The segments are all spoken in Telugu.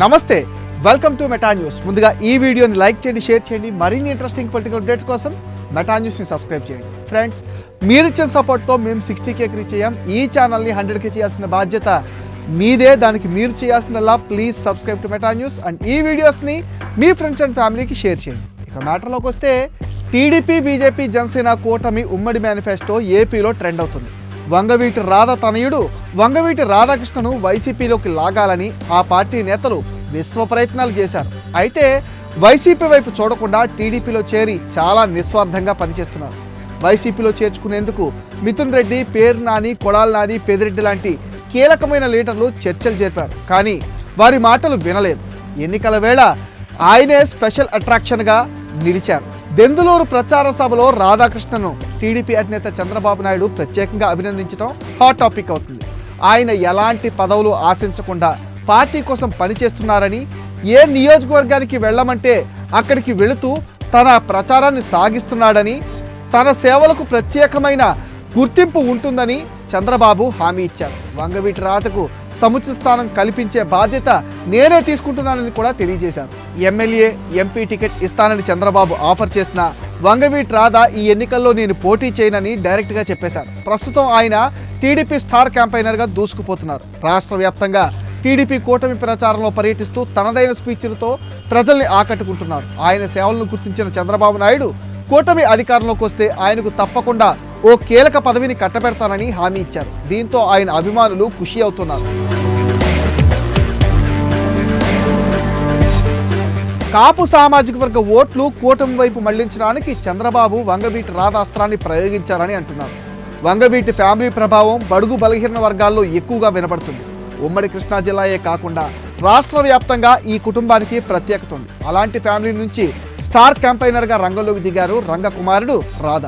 నమస్తే వెల్కమ్ టు మెటా న్యూస్ ముందుగా ఈ వీడియోని లైక్ చేయండి షేర్ చేయండి. మరిన్ని ఇంట్రెస్టింగ్ పొలిటికల్ అప్డేట్స్ కోసం మెటా న్యూస్ని సబ్స్క్రైబ్ చేయండి. ఫ్రెండ్స్ మీరు ఇచ్చిన సపోర్ట్తో మేము సిక్స్టీ కేకి రీచ్ అయ్యాం. ఈ ఛానల్ని హండ్రెడ్కి చేయాల్సిన బాధ్యత మీదే. దానికి మీరు చేయాల్సిందల్లా please subscribe to Meta news and ఈ వీడియోస్ని మీ ఫ్రెండ్స్ అండ్ ఫ్యామిలీకి షేర్ చేయండి. ఇక మ్యాటర్లోకి వస్తే టీడీపీ బీజేపీ జనసేన కూటమి ఉమ్మడి మేనిఫెస్టో ఏపీలో ట్రెండ్ అవుతుంది. వంగవీటి రాధ తనయుడు వంగవీటి రాధాకృష్ణను వైసీపీలోకి లాగాలని ఆ పార్టీ నేతలు విశ్వ ప్రయత్నాలు చేశారు. అయితే వైసీపీ వైపు చూడకుండా టీడీపీలో చేరి చాలా నిస్వార్థంగా పనిచేస్తున్నారు. వైసీపీలో చేర్చుకునేందుకు మిథున్ రెడ్డి పేరు నాని కొడాల నాని పెదిరెడ్డి లాంటి కీలకమైన లీడర్లు చర్చలు జరిపారు. కానీ వారి మాటలు వినలేదు. ఎన్నికల వేళ ఆయనే స్పెషల్ అట్రాక్షన్గా నిలిచారు. దెందులూరు ప్రచార సభలో రాధాకృష్ణను టీడీపీ అధినేత చంద్రబాబు నాయుడు ప్రత్యేకంగా అభినందించడం హాట్ టాపిక్ అవుతుంది. ఆయన ఎలాంటి పదవులు ఆశించకుండా పార్టీ కోసం పనిచేస్తున్నారని ఏ నియోజకవర్గానికి వెళ్ళమంటే అక్కడికి వెళుతూ తన ప్రచారాన్ని సాగిస్తున్నాడని తన సేవలకు ప్రత్యేకమైన గుర్తింపు ఉంటుందని చంద్రబాబు హామీ ఇచ్చారు. వంగవీటి రాతకు సముచిత స్థానం కల్పించే బాధ్యత నేనే తీసుకుంటున్నానని కూడా తెలియజేశారు. ఎమ్మెల్యే ఎంపీ టికెట్ ఇస్తానని చంద్రబాబు ఆఫర్ చేసిన వంగవీటి రాధా ఈ ఎన్నికల్లో నేను పోటీ చేయనని డైరెక్ట్గా చెప్పేశారు. ప్రస్తుతం ఆయన టీడీపీ స్టార్ క్యాంపైనర్గా దూసుకుపోతున్నారు. రాష్ట్ర వ్యాప్తంగా టీడీపీ కూటమి ప్రచారంలో పర్యటిస్తూ తనదైన స్పీచ్లతో ప్రజల్ని ఆకట్టుకుంటున్నారు. ఆయన సేవలను గుర్తించిన చంద్రబాబు నాయుడు కూటమి అధికారంలోకి వస్తే ఆయనకు తప్పకుండా ఓ కీలక పదవిని కట్టబెడతానని హామీ ఇచ్చారు. దీంతో ఆయన అభిమానులు ఖుషి అవుతున్నారు. కాపు సామాజిక వర్గ ఓట్లు కూటమి వైపు మళ్ళించడానికి చంద్రబాబు వంగవీటి రాధాస్త్రాన్ని ప్రయోగించారని అంటున్నారు. వంగవీటి ఫ్యామిలీ ప్రభావం బడుగు బలహీన వర్గాల్లో ఎక్కువగా వినపడుతుంది ఉమ్మడి కృష్ణా జిల్లాయే కాకుండా రాష్ట్ర వ్యాప్తంగా ఈ కుటుంబానికి ప్రత్యేకత ఉంది. అలాంటి ఫ్యామిలీ నుంచి స్టార్ క్యాంపైనర్గా రంగంలోకి దిగారు రంగకుమారుడు రాధ.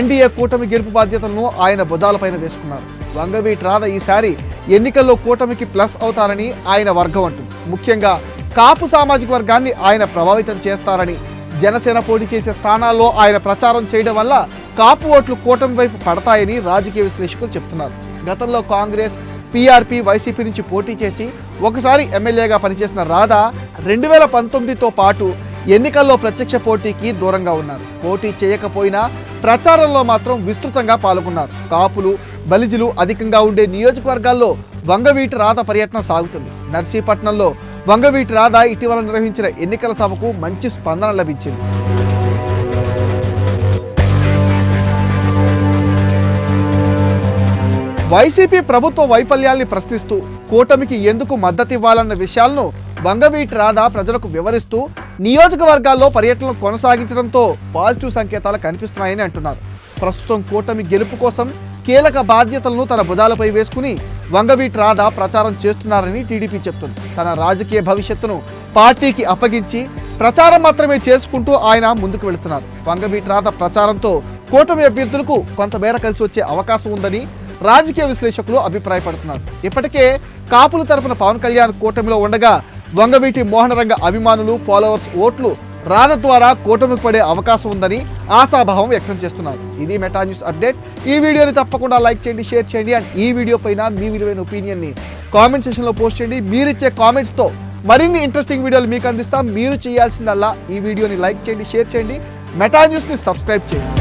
ఎన్డీఏ కూటమి గెలుపు బాధ్యతలను ఆయన భుజాలపైన వేసుకున్నారు. వంగవీటి రాధ ఈసారి ఎన్నికల్లో కూటమికి ప్లస్ అవుతారని ఆయన వర్గం అంటుంది. ముఖ్యంగా కాపు సామాజిక వర్గాన్ని ఆయన ప్రభావితం చేస్తారని జనసేన పోటీ చేసే స్థానాల్లో ఆయన ప్రచారం చేయడం వల్ల కాపు ఓట్లు కూటమి వైపు పడతాయని రాజకీయ విశ్లేషకులు చెప్తున్నారు. గతంలో కాంగ్రెస్ పీఆర్పీ వైసీపీ నుంచి పోటీ చేసి ఒకసారి ఎమ్మెల్యేగా పనిచేసిన రాధా రెండు వేల పంతొమ్మిదితో పాటు ఎన్నికల్లో ప్రత్యక్ష పోటీకి దూరంగా ఉన్నారు. పోటీ చేయకపోయినా ప్రచారంలో మాత్రం విస్తృతంగా పాల్గొన్నారు. కాపులు బలిజులు అధికంగా ఉండే నియోజకవర్గాల్లో వంగవీటి రాధ పర్యటన సాగుతుంది. నర్సీపట్నంలో వంగవీటి రాధ ఇటీవల నిర్వహించిన ఎన్నికల సభకు మంచి స్పందన లభించింది. వైసీపీ ప్రభుత్వ వైఫల్యాల్ని ప్రశ్నిస్తూ కూటమికి ఎందుకు మద్దతు ఇవ్వాలన్న విషయాలను వంగవీటి రాధ ప్రజలకు వివరిస్తూ నియోజకవర్గాల్లో పర్యటనలు కొనసాగించడంతో పాజిటివ్ సంకేతాలు కనిపిస్తున్నాయని అంటున్నారు. ప్రస్తుతం కూటమి గెలుపు కోసం కీలక బాధ్యతలను తన భుజాలపై వేసుకుని వంగవీటి రాధ ప్రచారం చేస్తున్నారని టీడీపీ చెప్తుంది. తన రాజకీయ భవిష్యత్తును పార్టీకి అప్పగించి ప్రచారం మాత్రమే చేసుకుంటూ ఆయన ముందుకు వెళుతున్నారు. వంగవీటి రాధ ప్రచారంతో కూటమి అభ్యర్థులకు కొంతమేర కలిసి వచ్చే అవకాశం ఉందని రాజకీయ విశ్లేషకులు అభిప్రాయపడుతున్నారు. ఇప్పటికే కాపుల తరపున పవన్ కళ్యాణ్ కూటమిలో ఉండగా వంగవీటి మోహనరంగ అభిమానులు ఫాలోవర్స్ ఓట్లు రాధ ద్వారా కూటమికి పడే అవకాశం ఉందని ఆశాభావం వ్యక్తం చేస్తున్నారు. ఇది మెటా న్యూస్ అప్డేట్. ఈ వీడియోని తప్పకుండా లైక్ చేయండి షేర్ చేయండి అండ్ ఈ వీడియో పైన మీ విలువైన ఒపీనియన్ని కామెంట్ సెక్షన్లో పోస్ట్ చేయండి. మీరిచ్చే కామెంట్స్తో మరిన్ని ఇంట్రెస్టింగ్ వీడియోలు మీకు అందిస్తాం. మీరు చేయాల్సిందల్లా ఈ వీడియోని లైక్ చేయండి షేర్ చేయండి. మెటా న్యూస్ని సబ్స్క్రైబ్ చేయండి.